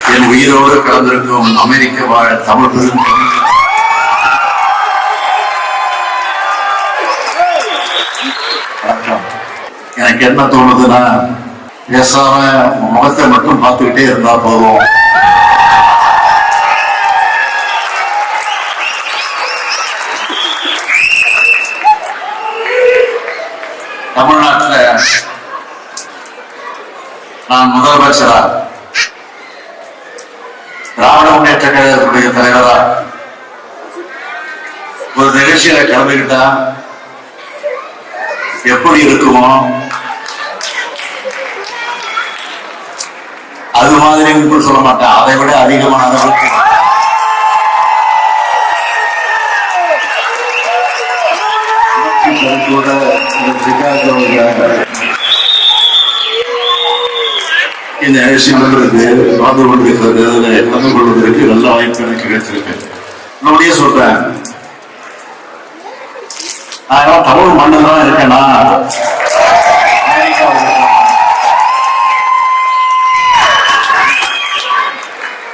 என் உயிரோடு கலந்திருக்கும் அமெரிக்க வாழ் தமிழ் எனக்கு என்ன தோணுதுன்னா பேசாம முகத்தை மட்டும் பார்த்துக்கிட்டே இருந்தா போதும். தமிழ்நாட்டுல நான் முதலமைச்சரா? திராவிட முன்னேற்ற கழகத்துடைய தலைவரா? ஒரு நிகழ்ச்சியில கலந்துக்கிட்டா எப்படி இருக்குமோ? அது மாதிரி கூட சொல்ல மாட்டேன். அதை விட அதிகமான அளவுக்கு கருத்தோட இந்த நிகழ்ச்சி நடந்திருக்கு கலந்து கொண்டிருக்கிறது அதில் கலந்து கொள்வதற்கு நல்ல வாய்ப்பு எனக்கு கிடைச்சிருக்கு நம்முடைய சொல்றேன். நான் தமிழ் மண்ணு தான் இருக்கேனா?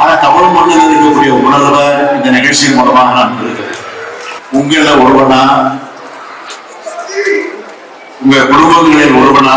ஆனா தமிழ் மண்ணில் இருக்கக்கூடிய உணர்வை இந்த நிகழ்ச்சி மூலமாக நான் இருக்கிறேன் உங்கள ஒருவனா? உங்க குடும்பங்களில் ஒருவனா?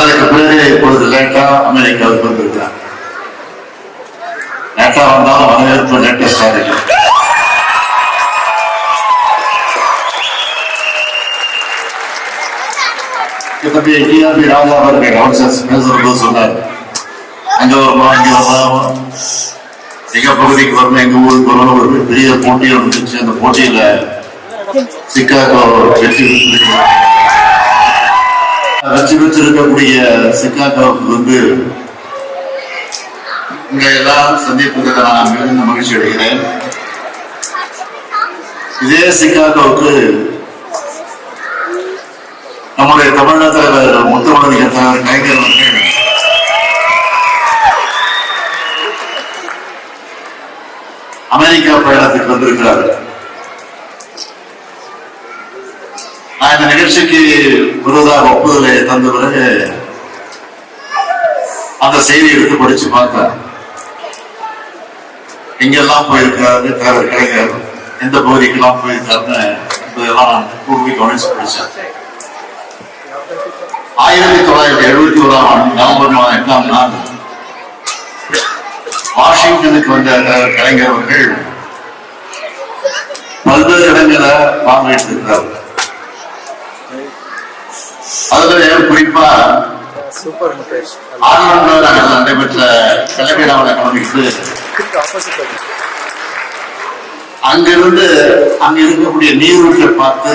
அதற்கு பிறகு இப்பொழுது லேட்டா அமெரிக்காவுக்கு வந்திருக்கிறார். லேட்டா வந்தாலும் வரவேற்பு லேட்டஸ்டா இருக்கு தம்பி டிஆர்பி ராஜா அவர்கள் சொன்னார். அங்க வரணும் அங்க வரலாம் எங்க பகுதிக்கு வரணும் எங்க ஊருக்கு வரணும் ஒரு பெரிய போட்டி வந்துச்சு அந்த போட்டியில சிக்காகோ வெற்றி வெற்றி பெற்றிருக்கக்கூடிய சிக்காகோவுக்கு வந்து இங்க எல்லாம் சந்திப்பதில் நான் மிகுந்த மகிழ்ச்சி அடைகிறேன். இதே சிக்காகோவுக்கு நம்முடைய தமிழக தலைவர் முத்தமிழர் தலைவர் கலைஞர் அவர்கள் அமெரிக்கா பயணத்துக்கு வந்திருக்கிறார்கள். நான் இந்த நிகழ்ச்சிக்கு விரோதாக ஒப்புதலை தந்த பிறகு அந்த செய்தி எடுத்து படிச்சு பார்த்தேன் எங்கெல்லாம் போயிருக்காரு தலைவர் கலைஞர் எந்த பகுதிக்கெல்லாம் போயிருக்காருன்னு இதெல்லாம் நான் கூர்மை கவனிச்சு படிச்சார் ஆயிரத்தி தொள்ளாயிரத்தி எழுபத்தி ஓராம் ஆண்டு நவம்பர் மாதம் எட்டாம் நாள் வாஷிங்டனுக்கு வந்த கலைஞர் அவர்கள் பல்வேறு இடங்களை பார்வையிட்டிருக்கிறார். அதுல குறிப்பா சூப்பர் நடைபெற்ற கலைவிழாவில் கலந்துக்கிட்டு அங்கிருந்து அங்க இருக்கக்கூடிய நீரூற்றை பார்த்து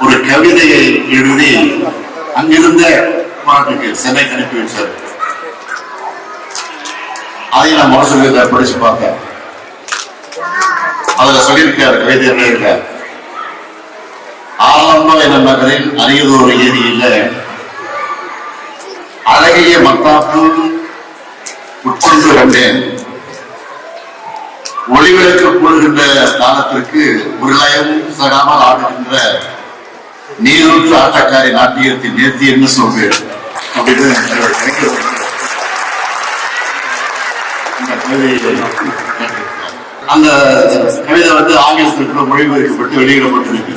ஒரு கவிதையை எழுதி அங்கிருந்த மாட்டுக்கு சென்னைக்கு அனுப்பி வச்சார் அதை நான் மனசுல படிச்சு பார்த்தேன். அதுல சொல்லியிருக்காரு கவிதை என்ன இருக்கார் ஆலந்தோ என்ற நகரில் அரியதொரு ஏரியில அழகிய மத்தாப்பு உட்கொண்டு கண்டேன் ஒளிவிளக்கு கூறுகின்ற காலத்திற்கு உருளயம் சகாமல் ஆடுகின்ற நீரூற்று ஆட்டக்காரி நாட்டியத்தின் நேர்த்தி என்ன சொல்வேன் அப்படின்னு அந்த கவிதை வந்து ஆங்கிலத்திற்கு மொழிபெயர்க்கப்பட்டு வெளியிடப்பட்டிருக்கு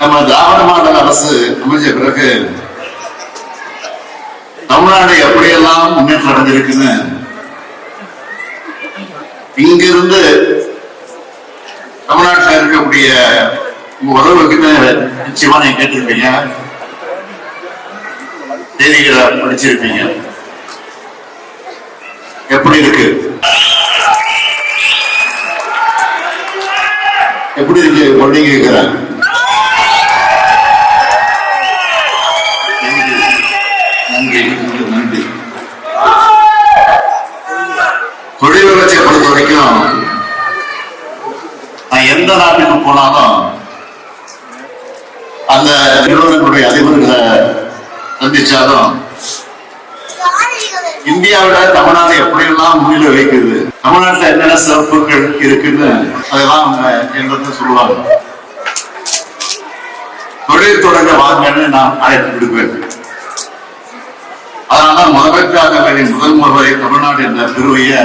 நம்ம திராவிட மாடல் அரசு அமைஞ்ச பிறகு தமிழ்நாடு எப்படியெல்லாம் முன்னேற்றம் அடைஞ்சிருக்குன்னு இங்கிருந்து தமிழ்நாட்டில் இருக்கக்கூடிய உங்க நிச்சயமா நீங்க கேட்டிருப்பீங்க. செய்திகளை படிச்சிருப்பீங்க. எப்படி இருக்கு? எப்படி இருக்கு? அப்படின்னு கேட்கிறேன் வரைக்கும் நான் எந்த நாட்டுக்கு போனாலும் அந்த நிறுவனங்களுடைய அதிபர்களை சந்திச்சாலும் இந்தியாவில தமிழ்நாடு எப்படியெல்லாம் முன்னிலை வைக்குது தமிழ்நாட்டில் என்னென்ன சிறப்புகள் இருக்குன்னு அதெல்லாம் அவங்க என்கிட்ட சொல்லுவாங்க. தொழில் தொடங்க வாங்கன்னு நான் அழைப்பு விடுவேன். அதனால முதலமைச்சராக முதல் முறை தமிழ்நாடு என்ற பெருமையை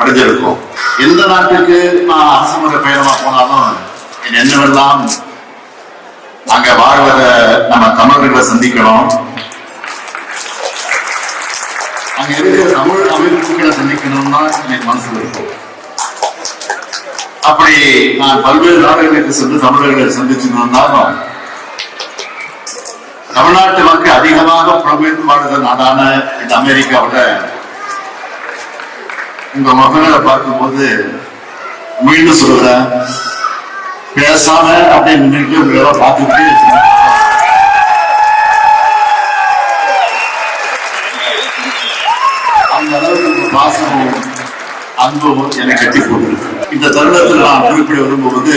அடைஞ்சிருக்கும் எந்த நாட்டுக்கு நான் அரசுமுறை பயணமா போனாலும் என்னவெல்லாம் அங்க வாழ்வத நம்ம தமிழர்களை சந்திக்கணும். அங்க இருக்கிற தமிழ் அமைப்புகளை சந்திக்கணும்னா எனக்கு மனசுல இருக்கும். அப்படி நான் பல்வேறு நாடுகளுக்கு சென்று தமிழர்களை சந்திச்சிருந்தாலும் தமிழ்நாட்டு மக்கள் அதிகமாக பிரபலமாடுற நாடான இந்த அமெரிக்காவோட உங்க மகனை பார்க்கும்போது மீண்டும் சொல்றேன். பேசாம அப்படியே நின்றுட்டு உங்களை பார்த்துட்டு அந்த அளவுக்கு பாசமும் அன்பும் என்னை கட்டி போட்டிருக்கு இந்த தருணத்தில் நான் குறிப்பிட விரும்புவது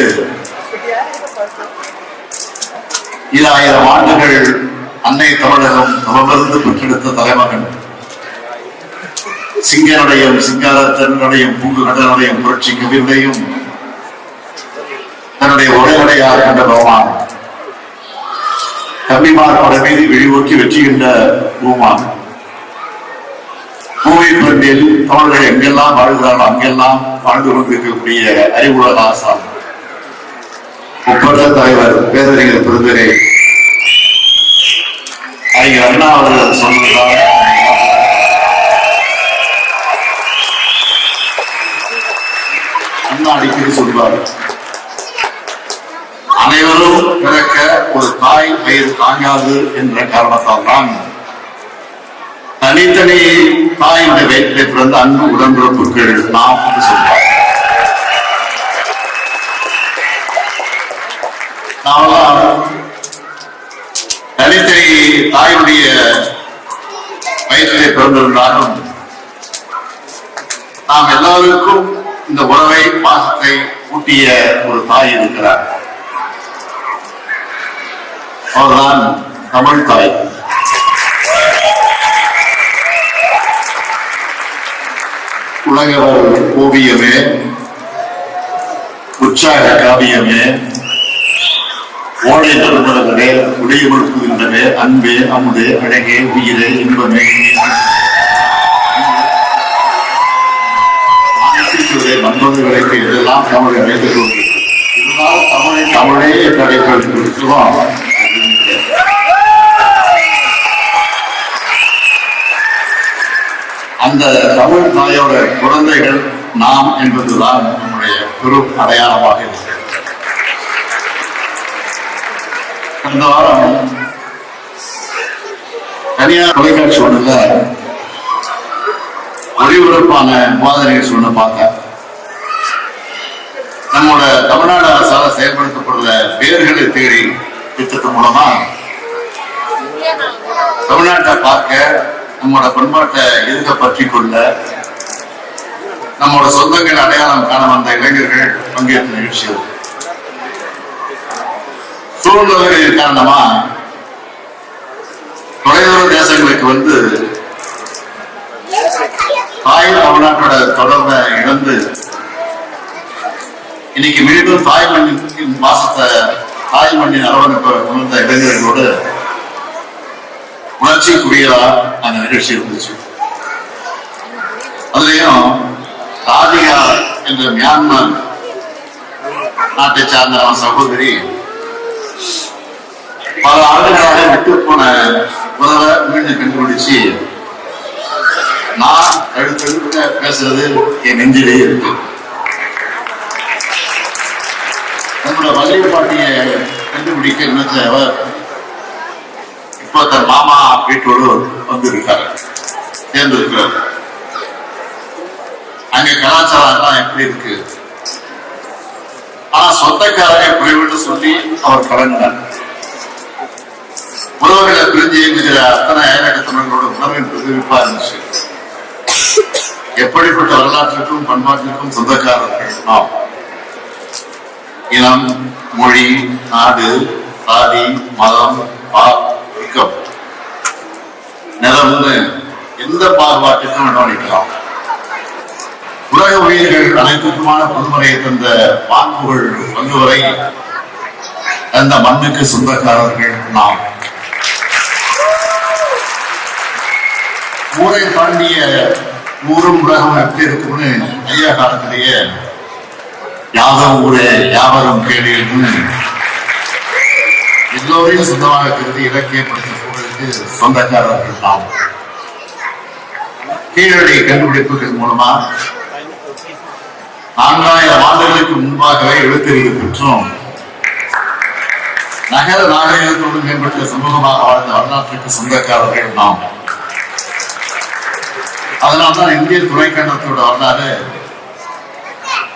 ஆயிரம் ஆண்டுகள் அன்னை தமிழகம் தவமிருந்து பெற்றெடுத்த தலைமகன் சிங்கனுடையும் சிங்காரத்தனுடையும் பூங்குகடனுடையும் புரட்சி கவிதையும் தன்னுடைய உடையுடையாக கண்ட பகவான். கம்பிமார் அவரை மீது விழிநோக்கி வெற்றிகின்ற பூமான். பூமி பண்டில் தமிழர்கள் எங்கெல்லாம் வாழ்கிறார்களோ அங்கெல்லாம் வாழ்ந்து கொண்டிருக்கக்கூடிய அறிவுலக ஆசான் முப்பட்ட தலைவர் பேரறிஞர் பெருந்தரே அறிஞர் அண்ணா அவர்கள் சொன்ன தாங்காது என்ற காரணத்தால் தான் தனித்தனி தாயினுடைய வயிற்றிலே பிறந்த அன்பு உடன்பிறப்புகள் நாம் என்று சொல்வார் நாமெல்லாம் தனித்தனி தாயுடைய வயிற்றிலே பிறந்திருந்தாலும் நாம் எல்லாருக்கும் இந்த உறவை பாசத்தை ஊட்டிய ஒரு தாய் இருக்கிறார். அவர்தான் தமிழ் தாய் உலகவர் ஓவியமே உற்சாக காவியமே ஓடை நறுமணங்களே உடையவழ்ப்புகின்றவே அன்பே அமுதே அழகே உயிரே இன்பமே. நண்பர்களுக்கு இதெல்லாம் தமிழை வைத்துக் கொண்டு தமிழை தமிழே கிடைக்கிறோம் அந்த தமிழ் தாயோட குழந்தைகள் நாம் என்பதுதான் நம்முடைய குரு அடையாளமாக இருக்கிறது. கடந்த வாரம் தனியார் தொலைக்காட்சி ஒன்றுல ஒளிபரப்பான விவாத நிகழ்ச்சி ஒண்ணு பார்த்தேன் நம்மோட தமிழ்நாடு அரசால செயல்படுத்தப்படுற பேர்களை தேடி திட்டத்தின் மூலமா தமிழ்நாட்டை பார்க்க நம்மளோட பண்பாட்டை எதுக்க பற்றி கொள்ள நம்மளோட சொந்தங்கள் அடையாளம் காண வந்த இளைஞர்கள் பங்கேற்ற நிகழ்ச்சி சூழ்நிலை சூழ்நிலைகளின் காரணமா தொலைதூர தேசங்களுக்கு வந்து தாய் தமிழ்நாட்டோட தொடர்பை இழந்து இன்னைக்கு மீண்டும் தாய் மண்ணின் வாசத்தை தாய் மண்ணின் அரவணைப்பை உணர்ந்த இளைஞர்களோடு உணர்ச்சிக்குரியதா அந்த நிகழ்ச்சி இருந்துச்சு அதுலயும் ராதிகா என்ற மியான்மர் நாட்டை சார்ந்த அவன் சகோதரி பல ஆண்டுகளாக விட்டு போன உறவை மீண்டும் கண்டுபிடிச்சு நான் அடுத்தடுத்த பேசுறது என் நெஞ்சிலே இருக்கு. நம்மளோட வலிய பாட்டிய கண்டுபிடிக்க நினைச்ச அவர் இப்போ தன் மாமா வீட்டோடு வந்திருக்காரு. சேர்ந்திருக்கிறார். அங்க கலாச்சாரம் எல்லாம் எப்படி இருக்கு? ஆனா சொந்தக்காரரை போய்விட்டு சொல்லி அவர் கலங்கினார் உறவுகளை பிரிஞ்சு இயங்குகிற அத்தனை ஏழகத்தனங்களோட உணவின் பிரதிபலிப்பா இருந்துச்சு. எப்படிப்பட்ட வரலாற்றுக்கும் பண்பாட்டிற்கும் சொந்தக்காரர்கள் நாம்? இனம் மொழி நாடு சாதி மதம் பா பாக்கம் நிலம்னு எந்த பாகுபாட்டுக்கும் இடமளிக்கலாம் உலக உயிர்கள் அனைத்துக்குமான பொதுமுறையை தந்த பான்புகள் வங்குவரை அந்த மண்ணுக்கு சொந்தக்காரர்கள் நாம். ஊரை தாண்டிய ஊரும் உலகம் எப்படி இருக்கும்னு ஐயா காலத்திலேயே யாதம் ஊரே யாவரும் கேளீர்னு எல்லோரையும் சொந்தமாக கருதி இலக்கியப்படுத்த சொந்தக்காரர்கள் நாம் கீழடி கண்டுபிடிப்புகள் மூலமா நான்காயிரம் ஆண்டுகளுக்கு முன்பாகவே எழுத்தறிவு பெற்றோம் நகர நாகரிகத்தோடு மேம்பட்ட சமூகமாக வாழ்ந்த வரலாற்றுக்கு சொந்தக்காரர்கள் நாம் அதனால்தான் இந்திய துணைக்கண்டத்தோட வரலாறு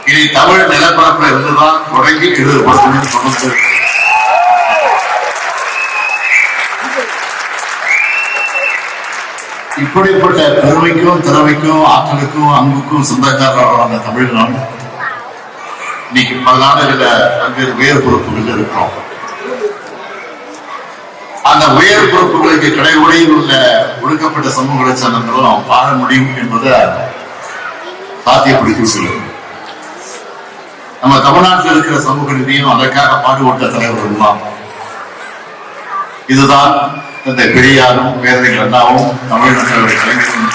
இனி தமிழ் நிலப்பரப்பில் இருந்துதான் தொடங்கி எழுதப்படும் இப்படிப்பட்ட பெருமைக்கும் திறமைக்கும் ஆற்றலுக்கும் அன்புக்கும் சொந்தக்காரர்களான தமிழ்நாடு இன்னைக்கு பல நாடுகள பல்வேறு உயர் பொறுப்புகள் இருக்கிறோம். அந்த உயர் பொறுப்புகளுக்கு கடைமுறையில் உள்ள ஒடுக்கப்பட்ட சமூகங்களை சார்ந்தவர்களும் வாழ முடியும் என்பதை சாத்தியப்படுத்தி சொல்லுது நம்ம தமிழ்நாட்டில் இருக்கிற சமூக நிதியும் அதற்காக பாடுபட்ட தலைவர்கள் தான். இதுதான் இந்த பெரியாரும் பேரறிஞர் அண்ணாவும் தமிழ்நாட்டில் கலைஞரும்.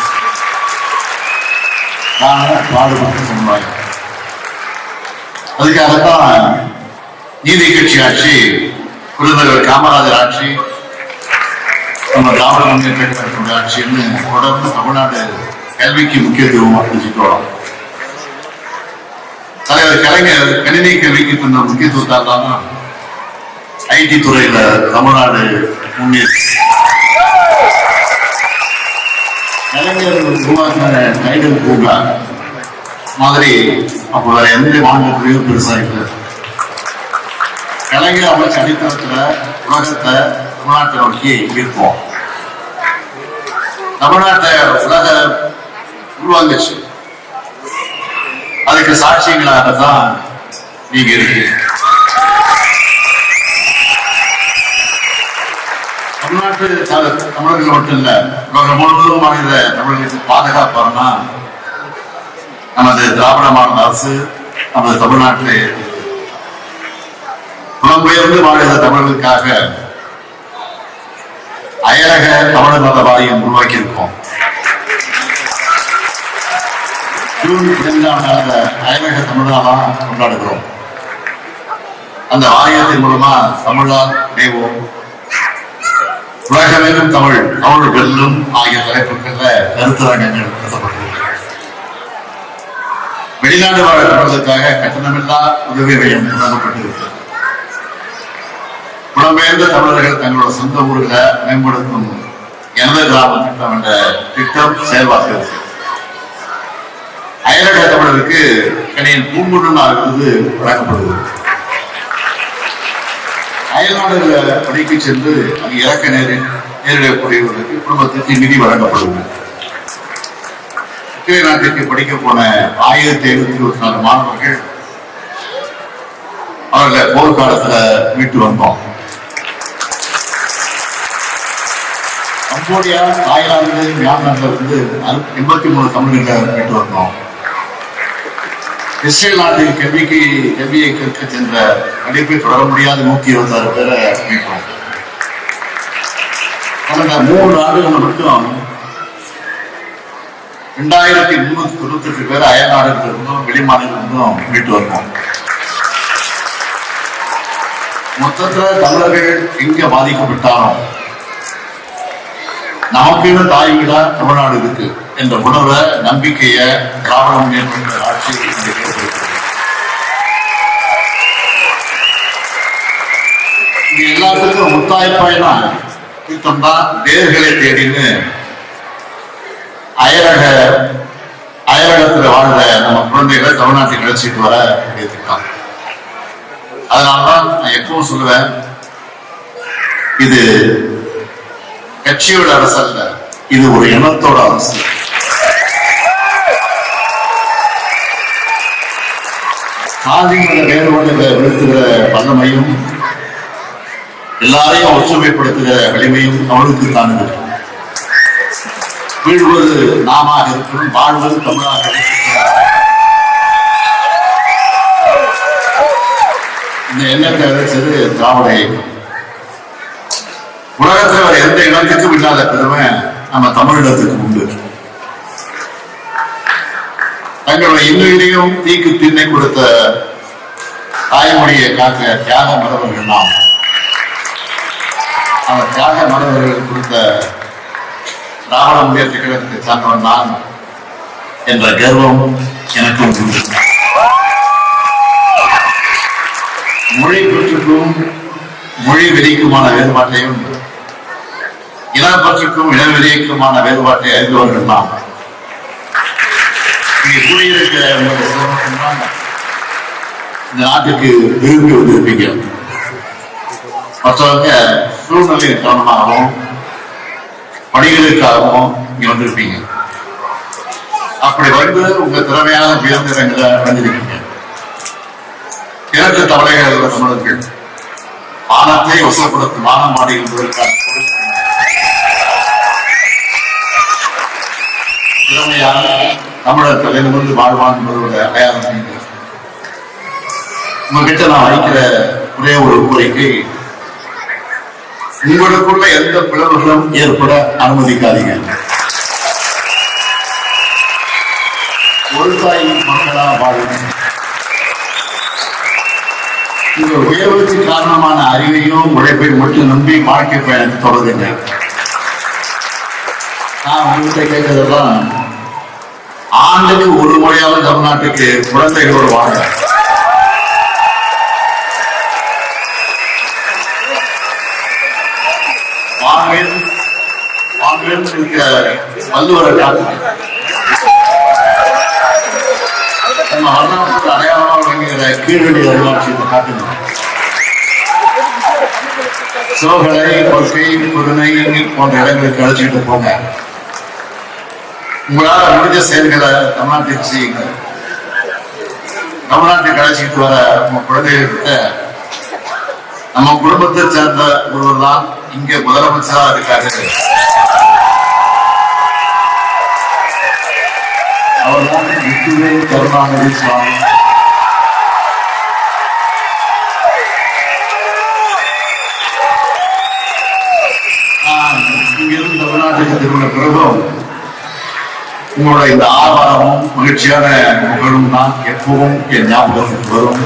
நான் பாடுபட்டு சொன்னாங்க அதுக்காகத்தான் நீதி கட்சி ஆட்சி குருநகர் காமராஜர் ஆட்சி நம்ம திராவிட முன்னேற்ற ஆட்சின்னு தொடர்ந்து தமிழ்நாடு கல்விக்கு முக்கியத்துவம் அறிவிச்சுட்டு வரோம். தலைவர் கலைஞர் கணினி கல்விக்கு தந்த முக்கியத்துவத்தால் தான் ஐடி துறையில தமிழ்நாடு முன்னேறி கலைஞர் உருவாக்கின கைடல் பூங்கா மாதிரி அப்போ வேற எந்த மாநிலத்திலையும் பெருசா இல்லை. கலைஞர் அமைச்ச அடித்தளத்துல உலகத்தை தமிழ்நாட்டை நோக்கி ஈர்ப்போம் தமிழ்நாட்டை உலக உருவாங்குச்சு அதுக்கு சாட்சியங்களாக தான் நீங்க இருக்கீங்க. தமிழ்நாட்டு தமிழர்கள் மட்டும் இல்ல உலகம் முழுவதும் ஆகிற தமிழர்களுக்கு பாதுகாப்பாருன்னா நமது திராவிட மாநில அரசு நமது தமிழ்நாட்டிலே புலம்பெயர்ந்து வாழ்கிற தமிழர்களுக்காக அயலக தமிழர் நல வாரியம் உருவாக்கி இருக்கோம் ஜூன் இரண்டாம் நாள் அயலக தமிழாலாம் கொண்டாடுகிறோம். அந்த வாரியத்தின் மூலமா தமிழால் இணைவோம். உலகமெங்கும் தமிழ் தமிழ் வெல்லும் ஆகிய தலைப்புகள்ல கருத்தரங்கங்கள் நடத்தப்பட்டிருக்கு வெளிநாடு வாழ் தமிழர்களுக்காக கட்டணமில்லா உதவி மையம் வழங்கப்பட்டிருக்கு புலம்பெயர்ந்த தமிழர்கள் தங்களோட சொந்த ஊர்களை மேம்படுத்தும் எனது கிராம திட்டம் என்ற திட்டம் செயல்பாட்டு அயலக தமிழருக்கு கணியன் பூங்குடன் விருது வழங்கப்படுகிறது. அயல்நாடுகளை பணிக்கு சென்று அங்கு இறக்க நேரி நேரிடக்கூடியவர்களுக்கு குடும்பத்திற்கு நிதி வழங்கப்படுகிறது இந்திய நாட்டிற்கு படிக்க போன ஆயிரத்தி ஐநூத்தி இருபத்தி நாலு மாணவர்கள் அவர்களை போர்க்காலத்துல மீட்டு வந்தோம். கம்போடியா தாய்லாந்து மியான்மர்ல இருந்து எண்பத்தி மூணு தமிழர்களை மீட்டு வந்தோம். இஸ்ரேல் நாட்டில் கல்விக்கு கல்வியை கற்க சென்ற படிப்பை தொடர முடியாத நூத்தி இருபத்தி ஆறு பேரை மீட்டோம் கடந்த மூன்று ஆண்டுகள் மட்டும் ரெண்டாயிரத்தி முன்னூத்தி தொண்ணூத்தி எட்டு பேர் அயல்நாடுகள் இருந்தும் வெளிமாநிலம் இருந்தும் மீட்டு வருவோம். மொத்தத்துல தமிழர்கள் எங்க பாதிக்கப்பட்டாலும் நமக்கு தாய் வீடா தமிழ்நாடு இருக்கு? என்ற உணர்வை நம்பிக்கைய திராவிட முன்னேற்ற ஆட்சி இது எல்லாத்துக்கும் முத்தாய்ப்பாயினா திட்டம் தான் வேர்களை தேடின்னு அயலக அயலகத்தில் வாழ்ற நம்ம குழந்தைகளை தமிழ்நாட்டுக்கு அழைச்சிட்டு வர வேண்டிய திட்டம். அதனால்தான் நான் எப்பவும் சொல்லுவேன் இது கட்சியோட அரசு அல்ல இது ஒரு இனத்தோட அரசு. சாதி மத விழுத்துகிற வல்லமையும் எல்லாரையும் ஒற்றுமைப்படுத்துகிற வலிமையும் அவளுக்கு தான் வீழ்வது நாமாக இருக்கும் வாழ்வது தமிழாக இந்த எண்ணத்தை விதைச்சது திராவிட உலகத்தில் எந்த இனத்துக்கும் இல்லாத பெருமை நம்ம தமிழினத்துக்கு உண்டு. தங்களுடைய இல்லையிலையும் தீக்கு திண்ணை கொடுத்த தாய்மொழியை காக்க தியாக மரபர்கள் நாம். அந்த தியாக மரபர்கள் கொடுத்த திராவிட முன்னேற்ற கழகத்தை சார்ந்தவன் நான் என்ற கர்வம் எனக்கும் மொழி பற்றுக்கும் மொழி வெளிக்குமான வேறுபாட்டையும் இனப்பற்றுக்கும் இனவெளிக்குமான வேறுபாட்டை அறிந்தவர்கள் நாம். இங்கே இந்த நாட்டுக்கு விரும்பி வந்திருப்பீங்க. மற்றவங்க சூழ்நிலை காரணமாகவும் பணிகளுக்காகவும் இங்க வந்திருப்பீங்க. அப்படி வந்து உங்க திறமையான உயர்ந்திடங்களை அடைஞ்சிருக்கீங்க கிழக்கு தமிழக தமிழர்கள் மானத்தை வசப்படுத்தும் வானம் மாடி என்பதற்கான திறமையான தமிழர் தலைநிமிர்ந்து வாழ்வான் என்பதோட அடையாளம் உங்ககிட்ட நான் வைக்கிற ஒரே ஒரு கோரிக்கை உங்களுக்குள்ள எந்த பிளவுகளும் ஏற்பட அனுமதிக்காதீங்க. ஒரு தாயின் மக்களா வாழும் இந்த உயர்வுக்கு காரணமான அறிவையும் உழைப்பை மட்டும் நம்பி வாழ்க்கை பயணத்தை தொடருங்க நான் உங்கள்கிட்ட கேட்கறதெல்லாம் ஆண்டுக்கு ஒரு முறையாவது தமிழ்நாட்டுக்கு குழந்தைகளோடு வாங்க வாங்கன்னு வாங்கன்னு இருக்க வள்ளுவரை காட்டுங்க நம்ம வரலாற்று அடையாளமாக விளங்குகிற கீழடி அருளாட்சியத்தை காட்டுங்க சோகலை கொள்கை புதுனை போன்ற இடங்களுக்கு அழைச்சிட்டு போங்க. உங்களால் முடிஞ்ச செயல்களை தமிழ்நாட்டுக்கு செய்யுங்க. தமிழ்நாட்டுக்கு அழைச்சிட்டு வர நம்ம குழந்தைகிட்ட நம்ம குடும்பத்தை சேர்ந்த ஒருவர் தான் இங்கே முதலமைச்சராக இருக்காரு. அவர்தான் முத்துவேல் கருணாநிதி சுவாமி. நான் இங்கிருந்து தமிழ்நாட்டுக்கு திரும்பின பிறகும் உங்களோட இந்த ஆர்வமும் மகிழ்ச்சியான புகழும் தான் எப்பவும் என் ஞாபகம் வரும்.